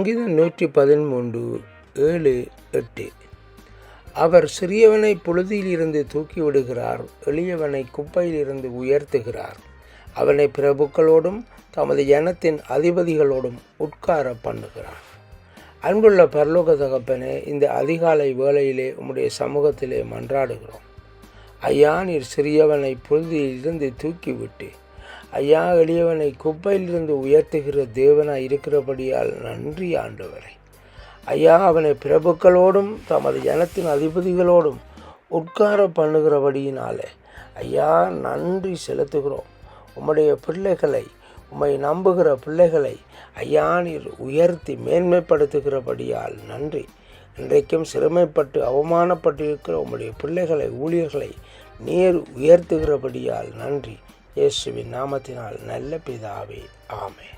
சங்கீதம் நூற்றி பதிமூன்று ஏழு எட்டு. அவர் சிறியவனை புழுதியிலிருந்து தூக்கி விடுகிறார் எளியவனை குப்பையிலிருந்து உயர்த்துகிறார். அவனை பிரபுக்களோடும் தமது ஜனத்தின் அதிபதிகளோடும் உட்கார பண்ணுகிறார். அன்புள்ள பரலோக தகப்பனே இந்த அதிகாலை வேளையிலே உம்முடைய சமூகத்திலே மன்றாடுகிறோம். ஐயா நீர் சிறியவனை புழுதியிலிருந்து தூக்கிவிட்டு ஐயா எளியவனை குப்பையிலிருந்து உயர்த்துகிற தேவனாய் இருக்கிறபடியால் நன்றி ஆண்டவரே. ஐயா அவனை பிரபுக்களோடும் தமது ஜனத்தின் அதிபதிகளோடும் உட்கார பண்ணுகிறபடியினாலே ஐயா நன்றி செலுத்துகிறோம். உம்முடைய பிள்ளைகளை உம்மை நம்புகிற பிள்ளைகளை ஐயா நீர் உயர்த்தி மேன்மைப்படுத்துகிறபடியால் நன்றி. இன்றைக்கும் சிறுமைப்பட்டு அவமானப்பட்டிருக்கிற உம்முடைய பிள்ளைகளை ஊழியர்களை நீர் உயர்த்துகிறபடியால் நன்றி. இயேசுவின் நாமத்தினால் நல்ல பிதாவே ஆமே